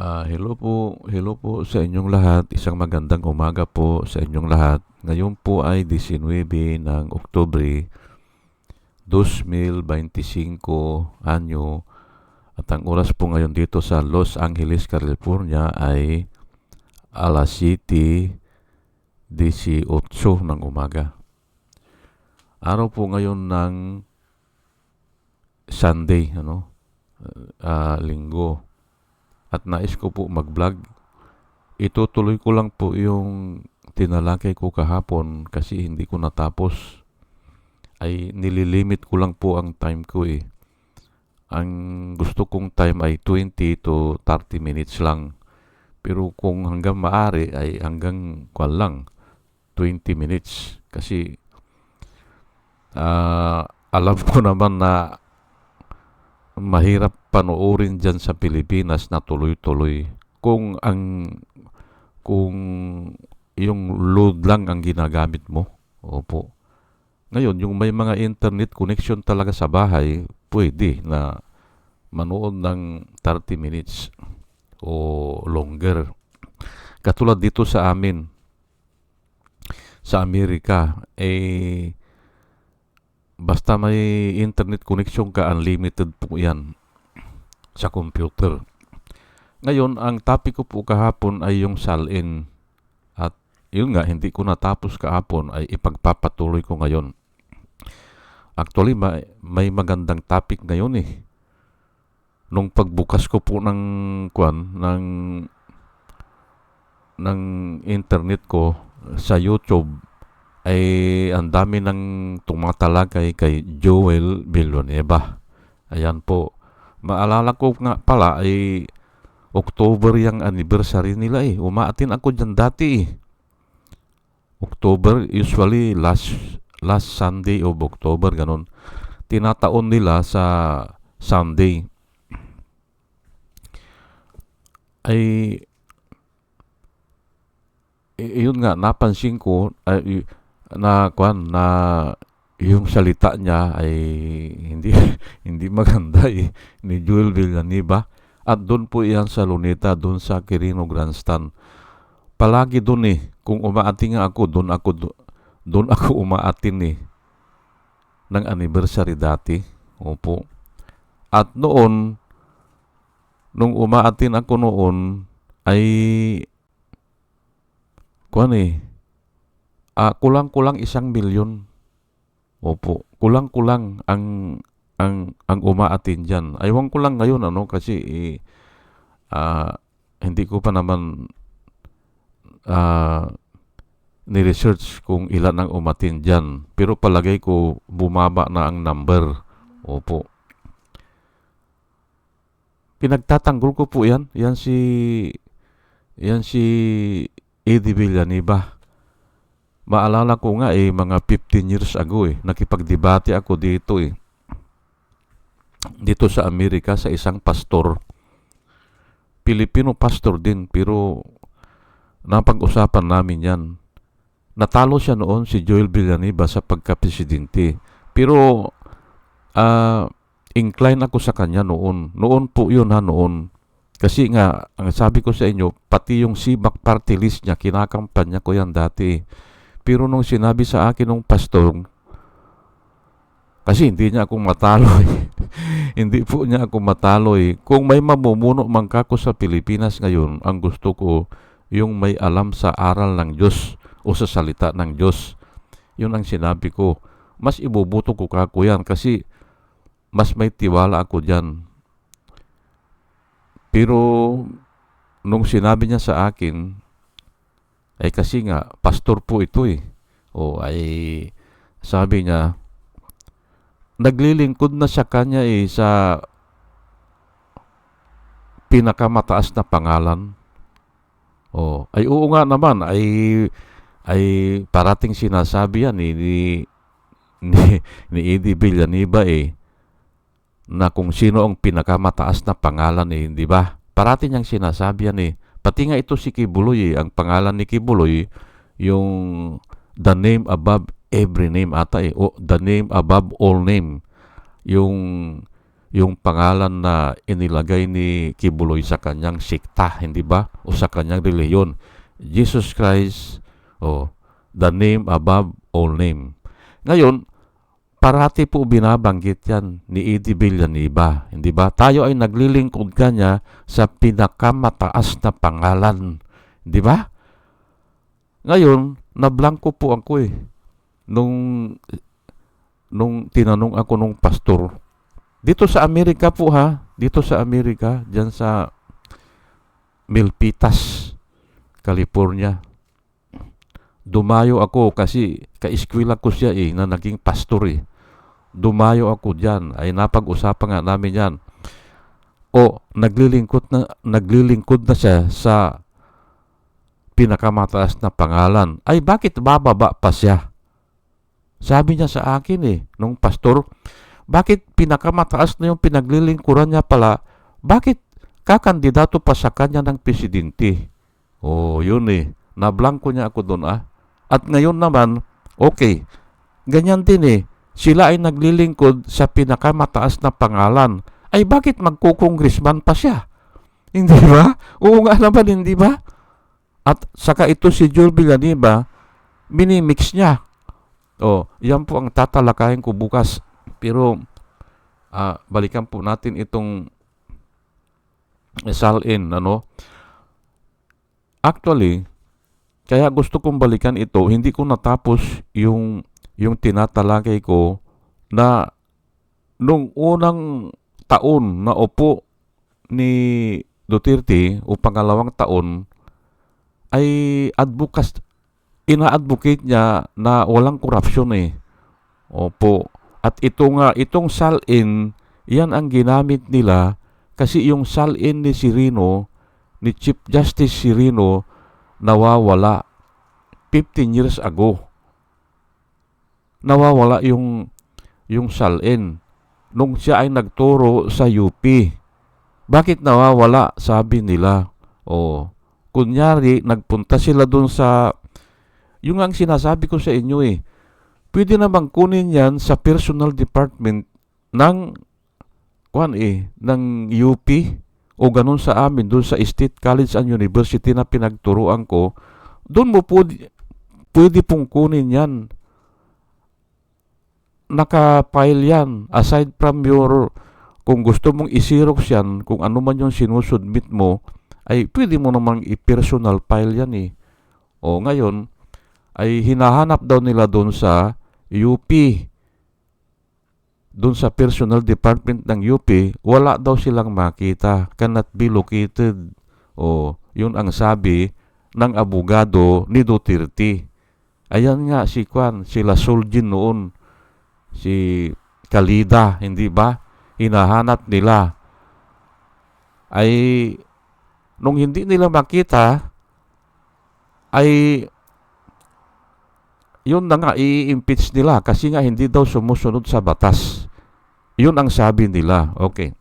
Ah, hello po, hello po sa inyong lahat. Isang magandang umaga po sa inyong lahat. Ngayon po ay 19 ng Oktubre 2025 anyo at ang oras po ngayon dito sa Los Angeles, California ay alas 7 18 ng umaga. Araw po ngayon ng Sunday, ano? Ah, linggo at nais ko po mag-vlog. Itutuloy ko lang po yung tinalakay ko kahapon kasi hindi ko natapos. Ay nililimit ko lang po ang time ko eh. Ang gusto kong time ay 20 to 30 minutes lang. Pero kung hanggang maari ay hanggang kwan lang 20 minutes kasi ah, alam ko naman na mahirap panoorin dyan sa Pilipinas na tuloy-tuloy kung ang kung yung load lang ang ginagamit mo. Opo. Ngayon, yung may mga internet connection talaga sa bahay, pwede na manood ng 30 minutes o longer. Katulad dito sa amin, sa Amerika, eh, basta may internet connection ka, unlimited po yan sa computer. Ngayon, ang topic ko po kahapon ay yung salin. At yun nga, hindi ko natapos kahapon ay ipagpapatuloy ko ngayon. Actually, may, may magandang topic ngayon eh. Nung pagbukas ko po ng kwan, ng ng internet ko sa YouTube, ay ang dami ng tumatalagay kay Joel Villanueva. Ayan po. Maalala ko nga pala ay October yung anniversary nila eh. Umaatin ako dyan dati eh. October, usually last last Sunday of October, ganun. Tinataon nila sa Sunday. Ay, yun nga, napansin ko, ay, na, kwan, na yung salita niya ay hindi hindi maganda eh, ni Joel Villanueva. At doon po iyan sa Luneta doon sa Quirino Grandstand. Palagi doon eh kung umaating ako doon ako doon ako umaatin eh ng anniversary dati. Opo. At noon nung umaatin ako noon ay kuan eh ah, kulang-kulang isang milyon Opo, kulang-kulang ang ang ang umaatin diyan. Aywan ko lang ngayon ano kasi eh, ah, hindi ko pa naman ah, ni-research kung ilan ang umatin diyan. Pero palagay ko bumaba na ang number. Opo. Pinagtatanggol ko po 'yan. Yan si yan si Eddie Villanueva. Maalala ko nga eh, mga 15 years ago eh, nakipagdebate ako dito eh. Dito sa Amerika sa isang pastor. Pilipino pastor din, pero napag-usapan namin yan. Natalo siya noon si Joel Villanueva sa pagka-presidente. Pero uh, incline ako sa kanya noon. Noon po yun ha, noon. Kasi nga, ang sabi ko sa inyo, pati yung sibak party list niya, kinakampanya ko yan dati pero nung sinabi sa akin ng pastor, kasi hindi niya ako matalo eh. hindi po niya ako matalo eh. Kung may mamumuno man kako sa Pilipinas ngayon, ang gusto ko yung may alam sa aral ng Diyos o sa salita ng Diyos. Yun ang sinabi ko. Mas ibubuto ko kako yan kasi mas may tiwala ako dyan. Pero nung sinabi niya sa akin, ay kasi nga, pastor po ito eh. O ay sabi niya, naglilingkod na sa kanya eh sa pinakamataas na pangalan. O, ay oo nga naman, ay ay parating sinasabi yan eh, ni, ni, ni Eddie Villanueva eh, na kung sino ang pinakamataas na pangalan eh, di ba? Parating niyang sinasabi yan eh, Pati nga ito si Kibuloy, eh, ang pangalan ni Kibuloy, yung the name above every name ata eh, o the name above all name. Yung yung pangalan na inilagay ni Kibuloy sa kanyang sikta, hindi ba? O sa kanyang reliyon. Jesus Christ, o the name above all name. Ngayon, parati po binabanggit yan ni Eddie Villanueva, hindi ba? Tayo ay naglilingkod kanya sa pinakamataas na pangalan, hindi ba? Ngayon, nablangko po ako eh. Nung, nung tinanong ako nung pastor, dito sa Amerika po ha, dito sa Amerika, dyan sa Milpitas, California. Dumayo ako kasi kaiskwila ko siya eh, na naging pastor eh. Dumayo ako dyan, ay napag-usapan nga namin yan. O, naglilingkod na, naglilingkod na siya sa pinakamataas na pangalan. Ay, bakit bababa pa siya? Sabi niya sa akin eh, nung pastor, bakit pinakamataas na yung pinaglilingkuran niya pala, bakit kakandidato pa sa kanya ng presidente? Oh, yun eh. Nablangko niya ako doon ah. At ngayon naman, okay, ganyan din eh. Sila ay naglilingkod sa pinakamataas na pangalan. Ay bakit magkukongresman pa siya? Hindi ba? Oo nga naman, hindi ba? At saka ito si Joel Villanueva, minimix niya. Oh, yan po ang tatalakayin ko bukas. Pero ah, balikan po natin itong Salin, ano? Actually, kaya gusto kong balikan ito, hindi ko natapos yung yung tinatalakay ko na nung unang taon na upo ni Duterte o pangalawang taon ay advokas ina-advocate niya na walang korupsyon eh. Opo. At ito nga, itong salin, yan ang ginamit nila kasi yung salin ni Sirino, ni Chief Justice Sirino, nawawala 15 years ago. Nawawala yung yung salin nung siya ay nagturo sa UP. Bakit nawawala? Sabi nila. Oh, kunyari nagpunta sila doon sa yung ang sinasabi ko sa inyo eh. Pwede namang kunin yan sa personal department ng kuan eh, ng UP o ganun sa amin doon sa State College and University na pinagturuan ko, doon mo pwede, pwede pong kunin yan. Naka-file yan. Aside from your, kung gusto mong isirox yan, kung ano man yung sinusubmit mo, ay pwede mo namang i-personal file yan eh. O ngayon, ay hinahanap daw nila doon sa UP. Doon sa personal department ng UP, wala daw silang makita. Cannot be located. O, yun ang sabi ng abogado ni Duterte. Ayan nga si Kwan, sila Soljin noon. Si Kalida, hindi ba? Hinahanap nila. Ay, nung hindi nila makita, ay yun na nga, i-impeach nila kasi nga hindi daw sumusunod sa batas. Yun ang sabi nila. Okay.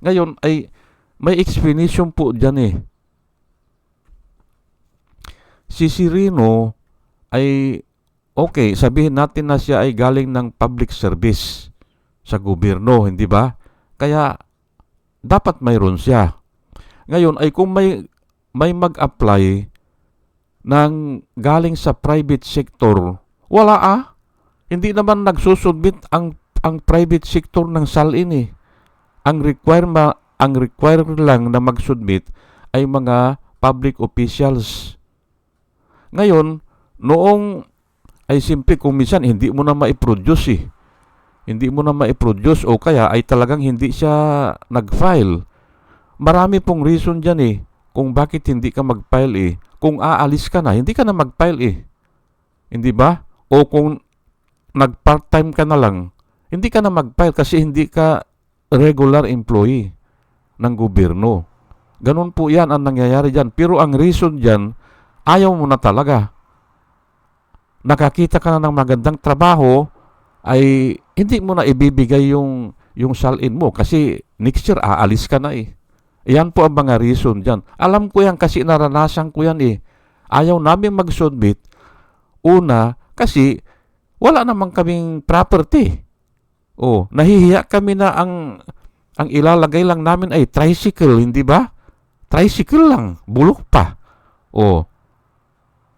Ngayon ay may explanation po dyan eh. Si Sirino ay okay, sabihin natin na siya ay galing ng public service sa gobyerno, hindi ba? Kaya dapat mayroon siya. Ngayon ay kung may may mag-apply ng galing sa private sector, wala ah. Hindi naman nagsusubmit ang ang private sector ng salin eh. Ang requirement ang require lang na mag-submit ay mga public officials. Ngayon, noong ay simple kung minsan hindi mo na ma-produce eh. Hindi mo na ma-produce o kaya ay talagang hindi siya nag-file. Marami pong reason dyan eh kung bakit hindi ka mag-file eh. Kung aalis ka na, hindi ka na mag-file eh. Hindi ba? O kung nag-part-time ka na lang, hindi ka na mag-file kasi hindi ka regular employee ng gobyerno. Ganun po yan ang nangyayari dyan. Pero ang reason dyan, ayaw mo na talaga. Nakakita ka na ng magandang trabaho, ay hindi mo na ibibigay yung, yung salin mo kasi next year aalis ka na eh. Yan po ang mga reason dyan. Alam ko yan kasi naranasan ko yan eh. Ayaw namin mag-submit. Una, kasi wala naman kaming property. Oh, nahihiya kami na ang ang ilalagay lang namin ay tricycle, hindi ba? Tricycle lang, bulok pa. O,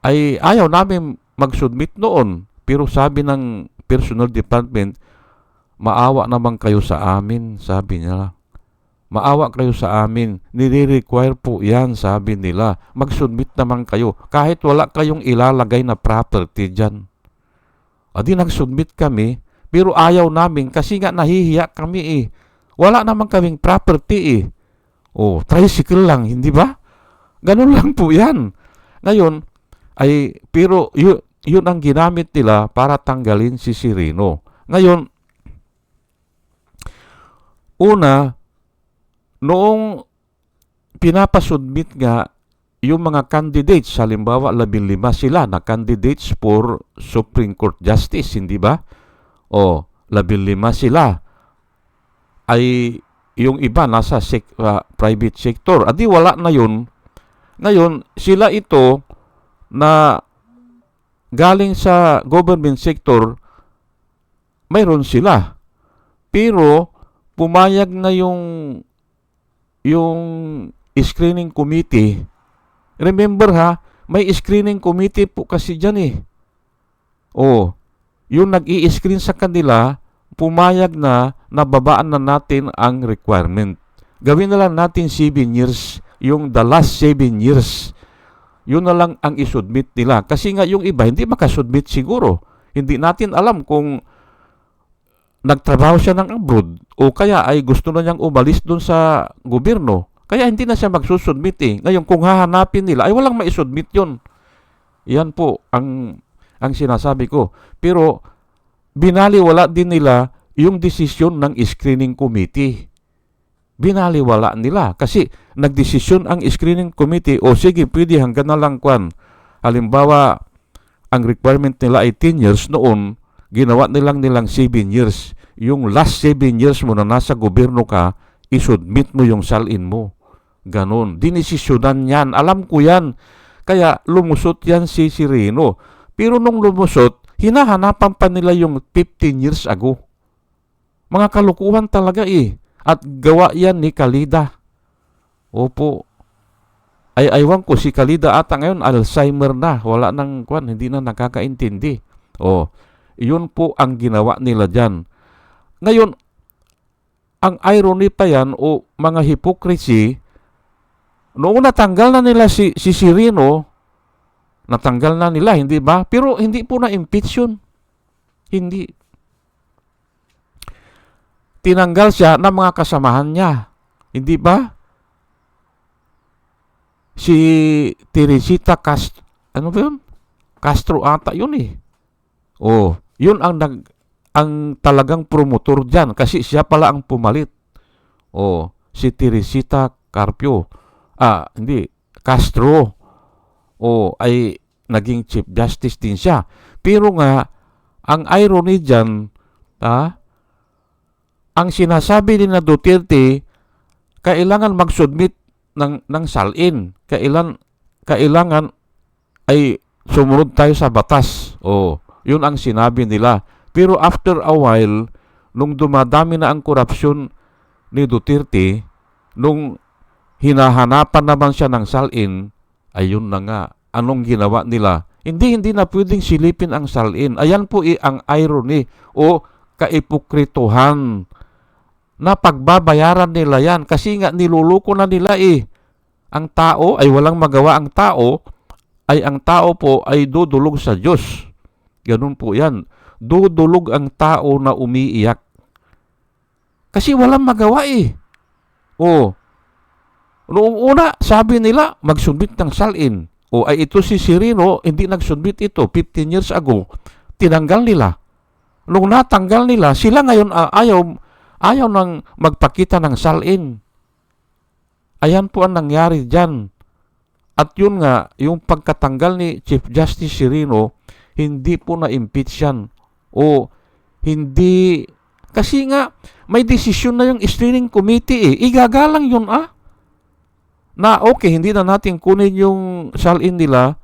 ay ayaw namin mag-submit noon. Pero sabi ng personal department, maawa naman kayo sa amin, sabi nila. Maawa kayo sa amin. Nire-require po yan, sabi nila. Mag-submit naman kayo. Kahit wala kayong ilalagay na property dyan. Adi nag-submit kami, pero ayaw namin kasi nga nahihiya kami eh. Wala naman kaming property eh. Oh, tricycle lang, hindi ba? Ganun lang po yan. Ngayon, ay, pero yun, yun ang ginamit nila para tanggalin si Sirino. Ngayon, una, noong pinapasubmit nga yung mga candidates, halimbawa labing lima sila na candidates for Supreme Court Justice, hindi ba? O, labing lima sila ay yung iba nasa sec- uh, private sector. Adi wala na yun. Ngayon, sila ito na galing sa government sector, mayroon sila. Pero pumayag na yung yung screening committee. Remember ha, may screening committee po kasi dyan eh. Oh, yung nag-i-screen sa kanila, pumayag na nababaan na natin ang requirement. Gawin na lang natin 7 years, yung the last 7 years. Yun na lang ang isubmit nila. Kasi nga yung iba, hindi makasubmit siguro. Hindi natin alam kung nagtrabaho siya ng abroad o kaya ay gusto na niyang umalis doon sa gobyerno. Kaya hindi na siya magsusubmit eh. Ngayon, kung hahanapin nila, ay walang maisubmit yun. Yan po ang, ang sinasabi ko. Pero, binaliwala din nila yung desisyon ng screening committee. Binaliwala nila. Kasi, nagdesisyon ang screening committee, o sige, pwede hanggang na lang kwan. Halimbawa, ang requirement nila ay 10 years noon, ginawa nilang nilang 7 years. Yung last 7 years mo na nasa gobyerno ka, isubmit mo yung salin mo. Ganon. Dinesisyonan yan. Alam ko yan. Kaya lumusot yan si Sireno. Pero nung lumusot, hinahanapan pa nila yung 15 years ago. Mga kalukuhan talaga eh. At gawa yan ni Kalida. Opo. Ay aywan ko si Kalida ata ngayon Alzheimer na. Wala nang kwan, hindi na nakakaintindi. Oh, yun po ang ginawa nila diyan. Ngayon, ang irony pa yan o mga hypocrisy, noong natanggal na nila si, si Sirino, natanggal na nila, hindi ba? Pero hindi po na-impeach yun. Hindi. Tinanggal siya ng mga kasamahan niya. Hindi ba? Si Teresita Castro, ano ba yun? Castro ata yun eh. Oh, yun ang nag ang talagang promotor diyan kasi siya pala ang pumalit. Oh, si Teresita Carpio. Ah, hindi, Castro. Oh, ay naging Chief Justice din siya. Pero nga, ang irony diyan, ah, ang sinasabi ni na Duterte, kailangan mag-submit ng, ng salin. Kailan, kailangan ay sumunod tayo sa batas. Oh, yun ang sinabi nila. Pero after a while, nung dumadami na ang korupsyon ni Duterte, nung hinahanapan naman siya ng salin, ayun na nga, anong ginawa nila? Hindi, hindi na pwedeng silipin ang salin. Ayan po i ang irony o kaipokrituhan na pagbabayaran nila yan kasi nga niluluko na nila eh. Ang tao ay walang magawa ang tao ay ang tao po ay dudulog sa Diyos. Ganun po yan. Dudulog ang tao na umiiyak. Kasi walang magawa eh. O, noong una, sabi nila, magsubmit ng salin. O ay ito si Sirino, hindi nagsubmit ito 15 years ago. Tinanggal nila. Nung natanggal nila, sila ngayon uh, ayaw, ayaw nang magpakita ng salin. Ayan po ang nangyari dyan. At yun nga, yung pagkatanggal ni Chief Justice Sirino, hindi po na-impeach yan. O hindi... Kasi nga, may desisyon na yung screening committee eh. Igagalang yun ah. Na okay, hindi na natin kunin yung salin nila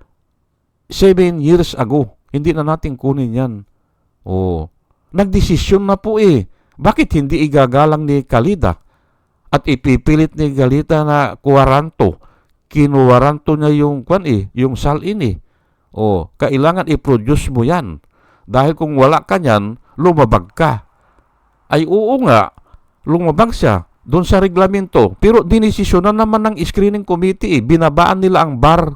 seven years ago. Hindi na natin kunin yan. O, nagdesisyon na po eh. Bakit hindi igagalang ni Kalida? at ipipilit ni Galita na kuwaranto. Kinuwaranto niya yung kwan eh, yung salin eh. O, kailangan i-produce mo yan. Dahil kung wala ka niyan, lumabag ka. Ay oo nga, lumabag siya doon sa reglamento. Pero dinesisyonan naman ng screening committee eh. Binabaan nila ang bar.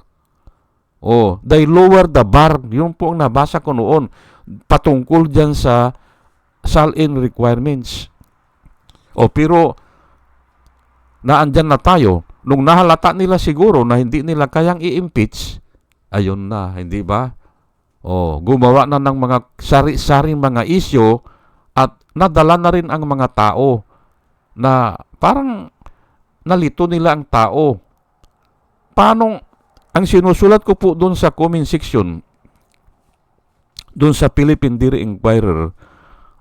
Oh, they lower the bar. Yun po ang nabasa ko noon. Patungkol dyan sa sal-in requirements. O, pero naandyan na tayo. Nung nahalata nila siguro na hindi nila kayang i-impeach, ayun na, hindi ba? O, gumawa na ng mga sari-saring mga isyo at nadala na rin ang mga tao na parang nalito nila ang tao. Paano, ang sinusulat ko po doon sa comment section, doon sa Philippine Dairy Inquirer,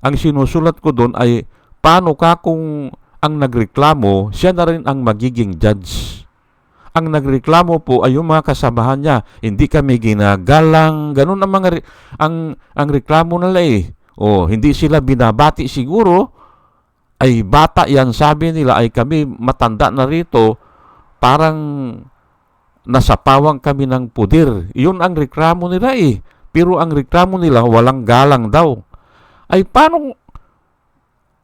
ang sinusulat ko doon ay paano ka kung ang nagreklamo, siya na rin ang magiging judge. Ang nagreklamo po ay yung mga kasamahan niya. Hindi kami ginagalang, ganun ang mga re- ang ang reklamo nila eh. O hindi sila binabati siguro ay bata yan sabi nila ay kami matanda na rito parang nasapawang kami ng pudir. Yun ang reklamo nila eh. Pero ang reklamo nila walang galang daw. Ay paano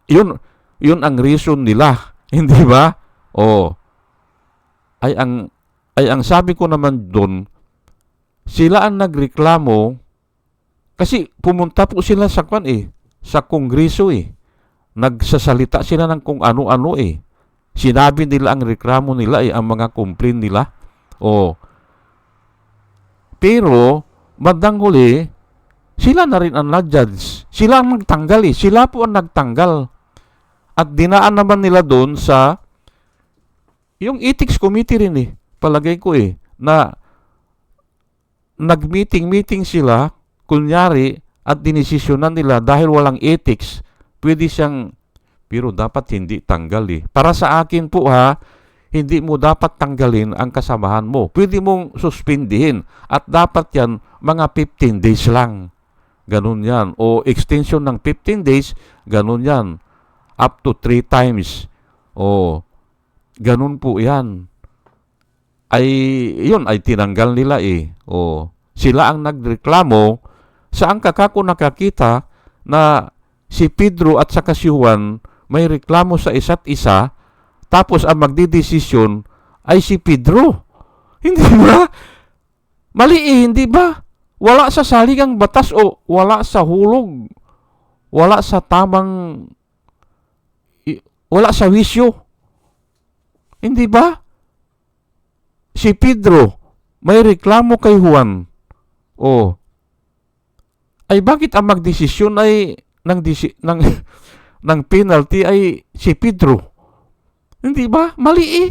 yun yun ang reason nila, hindi ba? O ay ang ay ang sabi ko naman doon sila ang nagreklamo kasi pumunta po sila sa kwan eh, sa kongreso eh. Nagsasalita sila ng kung ano-ano eh. Sinabi nila ang reklamo nila eh, ang mga complaint nila. O pero bandang huli sila na rin ang nag-judge. Sila ang nagtanggal eh. Sila po ang nagtanggal. At dinaan naman nila doon sa yung ethics committee rin eh. Palagay ko eh. Na nag-meeting-meeting sila, kunyari, at dinesisyonan nila dahil walang ethics, pwede siyang, pero dapat hindi tanggal eh. Para sa akin po ha, hindi mo dapat tanggalin ang kasamahan mo. Pwede mong suspindihin at dapat yan mga 15 days lang. Ganun yan. O extension ng 15 days, ganun yan. Up to 3 times. O ganun po yan. Ay, yun ay tinanggal nila eh. O sila ang nagreklamo saan ka kako nakakita na si Pedro at saka si Juan may reklamo sa isa't isa tapos ang magdidesisyon ay si Pedro. Hindi ba? Mali eh, hindi ba? Wala sa saligang batas o wala sa hulog. Wala sa tamang wala sa wisyo. Hindi ba? Si Pedro may reklamo kay Juan. O ay bakit ang magdesisyon ay ng disi, ng ng penalty ay si Pedro? Hindi ba? Mali eh.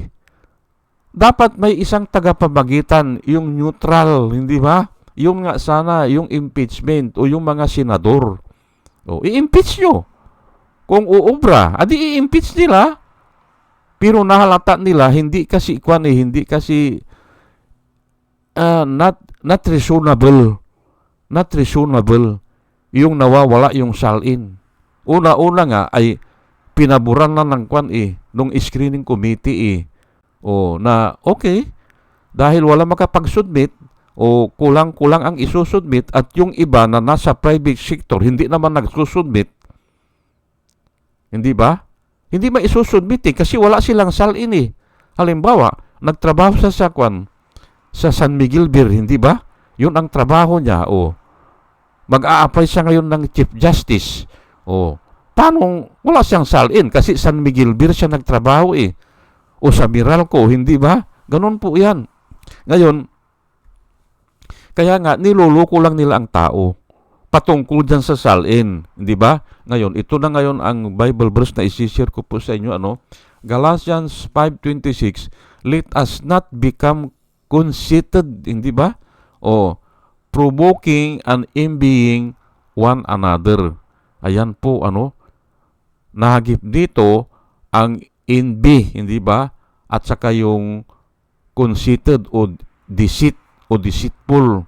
Dapat may isang tagapamagitan, yung neutral, hindi ba? Yung nga sana, yung impeachment o yung mga senador. O, i-impeach nyo. Kung uubra, adi i-impeach nila. Pero nahalata nila, hindi kasi, kwan eh, hindi kasi uh, not, not reasonable. Not reasonable. Yung nawawala yung salin. Una-una nga ay pinaburan na ng kwan eh, nung screening committee eh. O na okay, dahil wala makapag-submit o kulang-kulang ang isusubmit at yung iba na nasa private sector hindi naman nagsusubmit, hindi ba? Hindi ba isusubmit eh kasi wala silang salin eh. Halimbawa, nagtrabaho sa sakwan sa San Miguel Beer, hindi ba? Yun ang trabaho niya o mag-a-apply siya ngayon ng Chief Justice o paano wala siyang salin kasi San Miguel Beer siya nagtrabaho eh o sa Meralco, hindi ba? Ganun po yan. Ngayon, kaya nga, niloloko lang nila ang tao patungkol dyan sa salin, hindi ba? Ngayon, ito na ngayon ang Bible verse na isi-share ko po sa inyo, ano? Galatians 5.26, Let us not become conceited, hindi ba? O, provoking and envying one another. Ayan po, ano? Nahagip dito ang envy, hindi ba? At saka yung conceited o deceit o deceitful.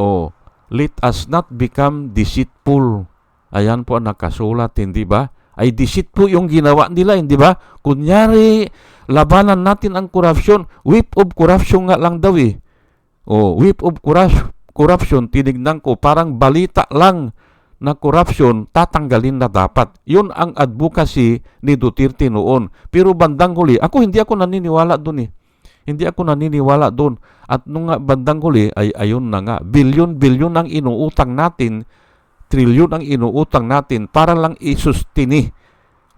O, let us not become deceitful. Ayan po ang nakasulat, hindi ba? ay deceit po yung ginawa nila, hindi ba? Kunyari, labanan natin ang corruption. Whip of corruption nga lang daw eh. O, whip of corruption, tinignan ko, parang balita lang na corruption, tatanggalin na dapat. Yun ang advocacy ni Duterte noon. Pero bandang huli, ako hindi ako naniniwala doon eh. Hindi ako naniniwala doon. At nung nga bandang huli, ay ayun na nga, bilyon-bilyon ang inuutang natin, trilyon ang inuutang natin para lang isustini.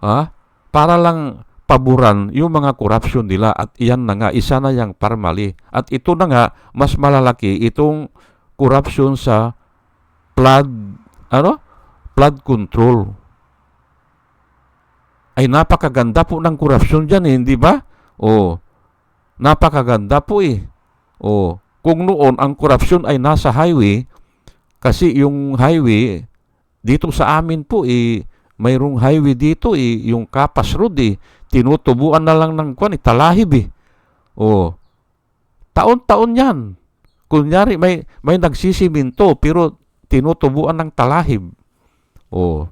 Ha? Para lang paboran yung mga corruption nila at iyan na nga, isa na yung parmali. At ito na nga, mas malalaki itong corruption sa flood, ano? Flood control. Ay napakaganda po ng corruption dyan eh, hindi ba? O, napakaganda po eh. O, kung noon ang corruption ay nasa highway, kasi yung highway, dito sa amin po eh, mayroong highway dito eh, yung Kapas Road eh, tinutubuan na lang ng kwan, eh, eh. O, taon-taon yan. Kunyari, may, may nagsisiminto, pero tinutubuan ng talahib. O,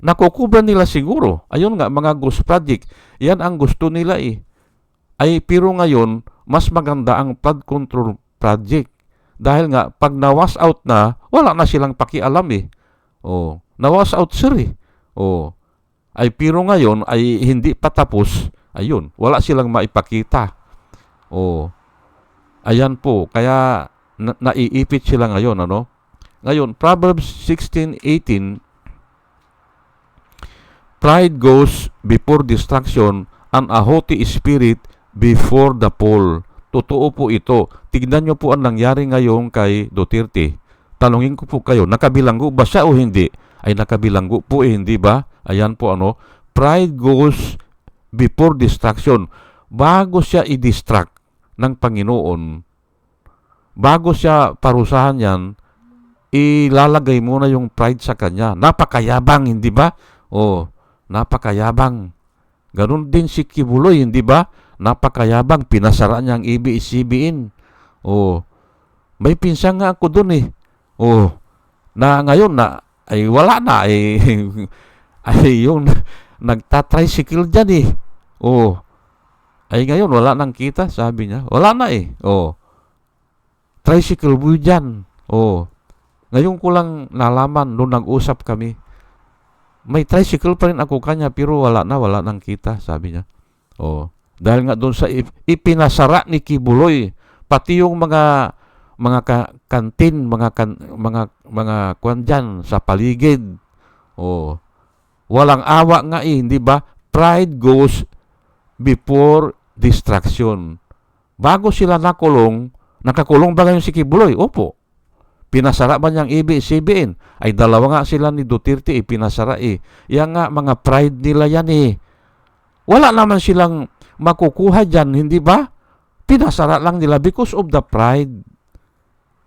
nakukubra nila siguro. Ayun nga, mga ghost project. Yan ang gusto nila eh. Ay, pero ngayon, mas maganda ang flood control project. Dahil nga, pag na-wash out na, wala na silang pakialam eh. O, na-wash out sir eh. O, ay pero ngayon ay hindi pa tapos. Ayun, wala silang maipakita. O, ayan po. Kaya, na, naiipit sila ngayon, ano? Ngayon, Proverbs 16:18 Pride goes before destruction and a haughty spirit before the fall. Totoo po ito. Tignan nyo po ang nangyari ngayon kay Duterte. Tanungin ko po kayo, nakabilanggo ba siya o hindi? Ay nakabilanggo po eh, hindi ba? Ayan po ano. Pride goes before destruction. Bago siya i-distract ng Panginoon, bago siya parusahan yan, ilalagay muna yung pride sa kanya. Napakayabang, hindi ba? Oh, napakayabang. Ganun din si Kibuloy, hindi ba? Napakayabang, pinasara niya ang ABS-CBN. Oh, may pinsan nga ako dun eh. Oh, na ngayon na, ay wala na, ay, ay yung nagtatricycle dyan eh. Oh, ay ngayon wala nang kita, sabi niya. Wala na eh. Oh, tricycle boy dyan. Oh, ngayon ko lang nalaman nung nag-usap kami. May tricycle pa rin ako kanya pero wala na, wala nang kita, sabi niya. Oh, dahil nga doon sa ip- ipinasara ni Kibuloy pati yung mga mga ka- kantin, mga kan, mga mga kwan dyan sa paligid. Oh. Walang awa nga eh, hindi ba? Pride goes before distraction. Bago sila nakulong, nakakulong ba ngayon si Kibuloy? Opo. Pinasara ba niyang ABS-CBN? Ay dalawa nga sila ni Duterte eh, pinasara eh. Yan nga, mga pride nila yan eh. Wala naman silang makukuha dyan, hindi ba? Pinasara lang nila because of the pride.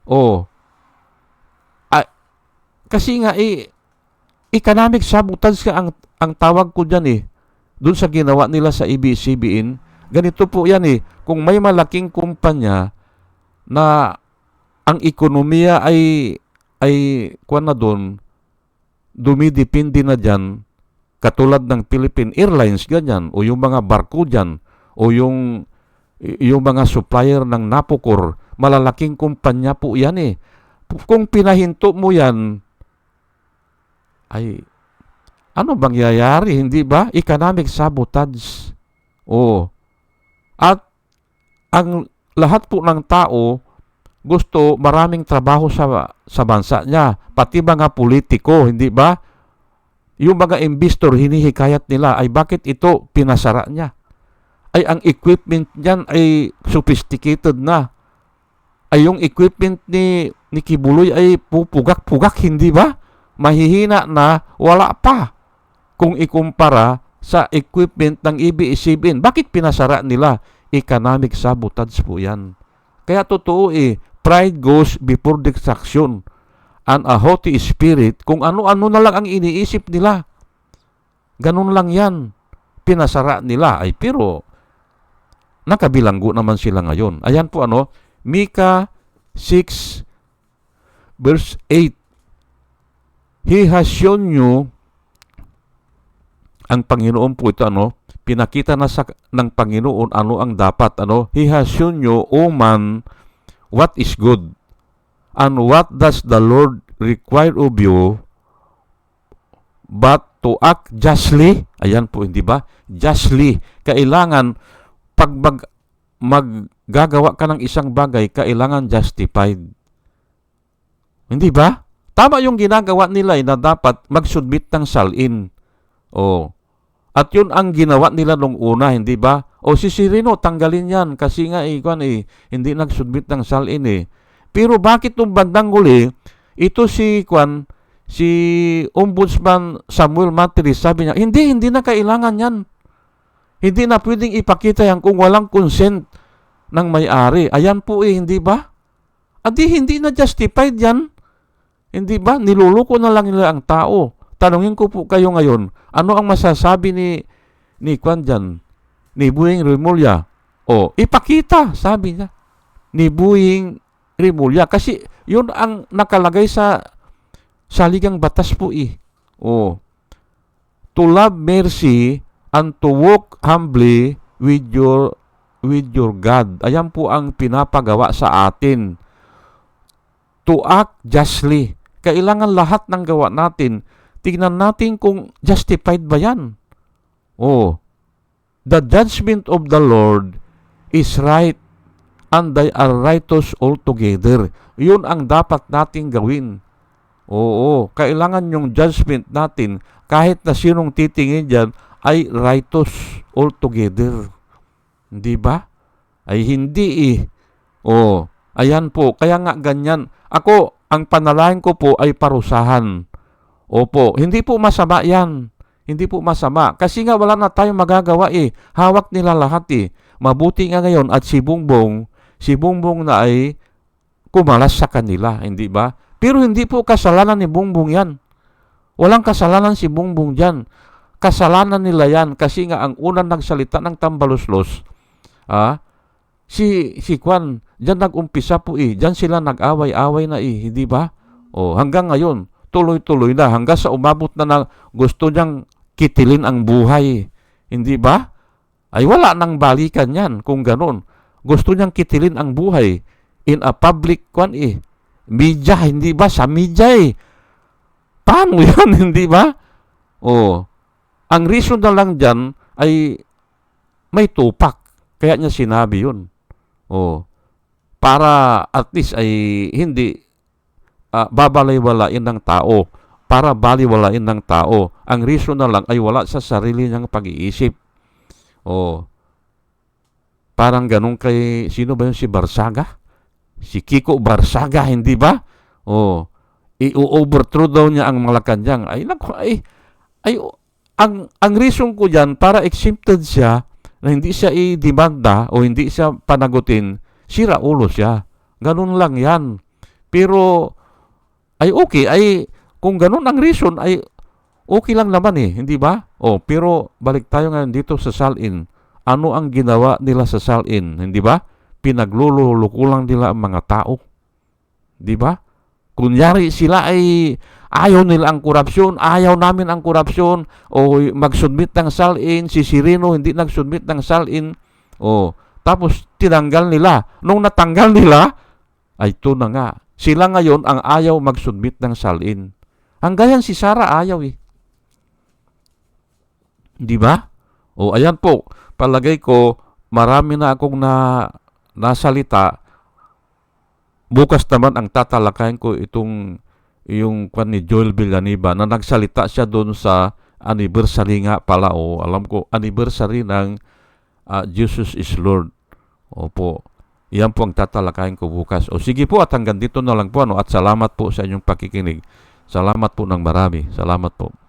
Oh. Ah, kasi nga eh, economic sabotage ka ang, ang tawag ko dyan eh. Doon sa ginawa nila sa ABS-CBN, ganito po yan eh. Kung may malaking kumpanya na ang ekonomiya ay ay kuan na doon dumidepende na diyan katulad ng Philippine Airlines ganyan o yung mga barko diyan o yung yung mga supplier ng Napocor malalaking kumpanya po yan eh. Kung pinahinto mo yan ay ano bang yayari hindi ba? Economic sabotage. O at ang lahat po ng tao gusto maraming trabaho sa sa bansa niya, pati mga politiko, hindi ba? Yung mga investor hinihikayat nila ay bakit ito pinasara niya? Ay ang equipment niyan ay sophisticated na. Ay yung equipment ni ni Kibuloy ay pupugak-pugak, hindi ba? Mahihina na, wala pa. Kung ikumpara sa equipment ng ABS-CBN, bakit pinasara nila? Economic sabotage po yan. Kaya totoo eh, pride goes before destruction and a haughty spirit kung ano-ano na lang ang iniisip nila. Ganun lang yan. Pinasara nila ay pero nakabilanggo naman sila ngayon. Ayan po ano, Mika 6 verse 8. He has shown you ang Panginoon po ito ano, pinakita na sa ng Panginoon ano ang dapat ano. He has shown you, O man, what is good. And what does the Lord require of you but to act justly. Ayan po, hindi ba? Justly. Kailangan, pag mag, maggagawa ka ng isang bagay, kailangan justified. Hindi ba? Tama yung ginagawa nila eh, na dapat magsubmit ng salin. O. At yun ang ginawa nila nung una, hindi ba? O si Sirino, tanggalin yan kasi nga eh, kwan, eh hindi nagsubmit ng salin eh. Pero bakit nung bandang huli, ito si Kwan, si Ombudsman Samuel Matris, sabi niya, hindi, hindi na kailangan yan. Hindi na pwedeng ipakita yan kung walang consent ng may-ari. Ayan po eh, hindi ba? Adi, hindi na justified yan. Hindi ba? Niluluko na lang nila ang tao. Tanungin ko po kayo ngayon, ano ang masasabi ni ni Kwan dyan? Ni Buing Remulla? O, ipakita, sabi niya. Ni Buing Remulla. Kasi yun ang nakalagay sa saligang batas po eh. O, to love mercy and to walk humbly with your with your God. Ayan po ang pinapagawa sa atin. To act justly. Kailangan lahat ng gawa natin, tignan natin kung justified ba yan. Oh, the judgment of the Lord is right and they are righteous altogether. Yun ang dapat nating gawin. Oo, kailangan yung judgment natin, kahit na sinong titingin dyan, ay righteous altogether. Hindi ba? Ay hindi eh. Oo, ayan po, kaya nga ganyan. Ako, ang panalangin ko po ay parusahan. Opo, hindi po masama yan. Hindi po masama. Kasi nga wala na tayong magagawa eh. Hawak nila lahat eh. Mabuti nga ngayon at si Bongbong, si Bongbong na ay kumalas sa kanila, hindi ba? Pero hindi po kasalanan ni Bongbong yan. Walang kasalanan si Bongbong dyan. Kasalanan nila yan kasi nga ang unang nagsalita ng tambaluslos, ah, si, si Kwan, dyan nag-umpisa po eh. Dyan sila nag-away-away na eh, hindi ba? O, hanggang ngayon, tuloy-tuloy na. Hanggang sa umabot na na gusto niyang kitilin ang buhay. Hindi ba? Ay wala nang balikan yan kung ganun. Gusto niyang kitilin ang buhay in a public kwan eh. Media, hindi ba? Sa media eh. Paano yan, hindi ba? O, ang reason na lang dyan ay may tupak. Kaya niya sinabi yun. O, para at least ay hindi uh, babalay-walain ng tao. Para baliwalain ng tao. Ang reason na lang ay wala sa sarili niyang pag-iisip. O, parang ganun kay, sino ba yun si Barsaga? Si Kiko Barsaga, hindi ba? O, i-overthrow daw niya ang Malacanang. Ay, naku, ay, ay, ang, ang reason ko dyan, para exempted siya, na hindi siya i-demanda o hindi siya panagutin, sira ulo siya. Ganun lang yan. Pero, ay okay, ay, kung ganun ang reason, ay okay lang naman eh, hindi ba? Oh, pero balik tayo ngayon dito sa Salin. Ano ang ginawa nila sa Salin, hindi ba? Pinaglululuko lang nila ang mga tao. Di ba? Kunyari sila ay ayaw nila ang korupsyon, ayaw namin ang korupsyon, o magsubmit ng Salin, si Sirino hindi nagsubmit ng Salin, o tapos tinanggal nila. Nung natanggal nila, ay ito na nga. Sila ngayon ang ayaw magsubmit ng Salin. Hanggang si Sara ayaw eh. Di ba? O ayan po, palagay ko marami na akong na nasalita. Bukas naman ang tatalakayin ko itong yung kwan ni Joel Villanueva na nagsalita siya doon sa anniversary nga pala o alam ko anniversary ng uh, Jesus is Lord. Opo. Yan po ang tatalakayin ko bukas. O sige po at hanggang dito na lang po ano at salamat po sa inyong pakikinig. Salamat po ng marami. Salamat po.